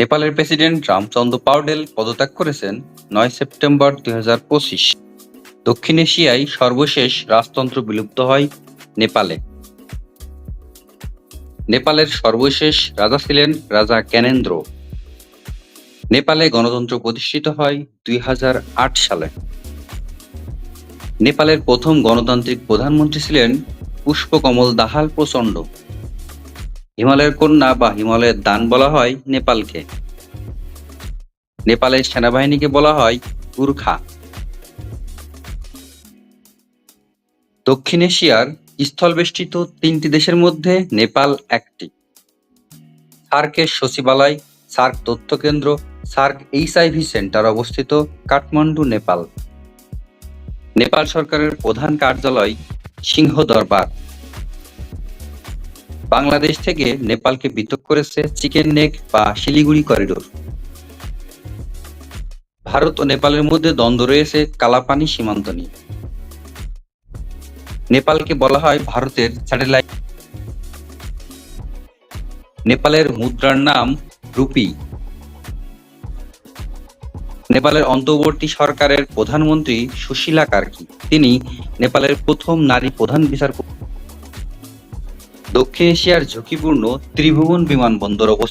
নেপালের প্রেসিডেন্ট রামচন্দ্র পাউডেল পদত্যাগ করেছেন নয় সেপ্টেম্বর দুই হাজার পঁচিশ। দক্ষিণ এশিয়ায় সর্বশেষ রাজতন্ত্র বিলুপ্ত হয় নেপালে। নেপালের সর্বশেষ রাজা ছিলেন রাজা জ্ঞানেন্দ্র। নেপালে গণতন্ত্র প্রতিষ্ঠিত হয় দুই হাজার আট সালে। নেপালের প্রথম গণতান্ত্রিক প্রধানমন্ত্রী ছিলেন পুষ্পকমল দাহাল প্রচণ্ড। হিমালয়ের কন্যা বা হিমালয়ের দান বলা হয় নেপালকে। নেপালের সেনাবাহিনীকে বলা হয় গুর্খা দক্ষিণ এশিয়ার স্থলবেষ্টিত তিনটি দেশের মধ্যে নেপাল একটি। সার্কের সচিবালয়, সার্ক তথ্য কেন্দ্র সার্ক এইচআইভি সেন্টার অবস্থিত কাঠমান্ডু, নেপাল। নেপাল সরকারের প্রধান কার্যালয় সিংহ দরবার বাংলাদেশ থেকে নেপালকে পৃথক করেছে চিকেন নেক বা শিলিগুড়ি করিডোর। ভারত ও নেপালের মধ্যে দ্বন্দ্ব রয়েছে কালাপানি সীমান্ত নিয়ে। নেপালকে বলা হয় ভারতের স্যাটেলাইট। নেপালের মুদ্রার নাম রুপি। নেপালের অন্তর্বর্তী সরকারের প্রধানমন্ত্রী সুশীলা কার্কি। তিনি নেপালের প্রথম নারী প্রধান বিচারপতি। দক্ষিণ এশিয়ার ঝুঁকিপূর্ণ ত্রিভুবন বিমানবন্দর অবস্থিত।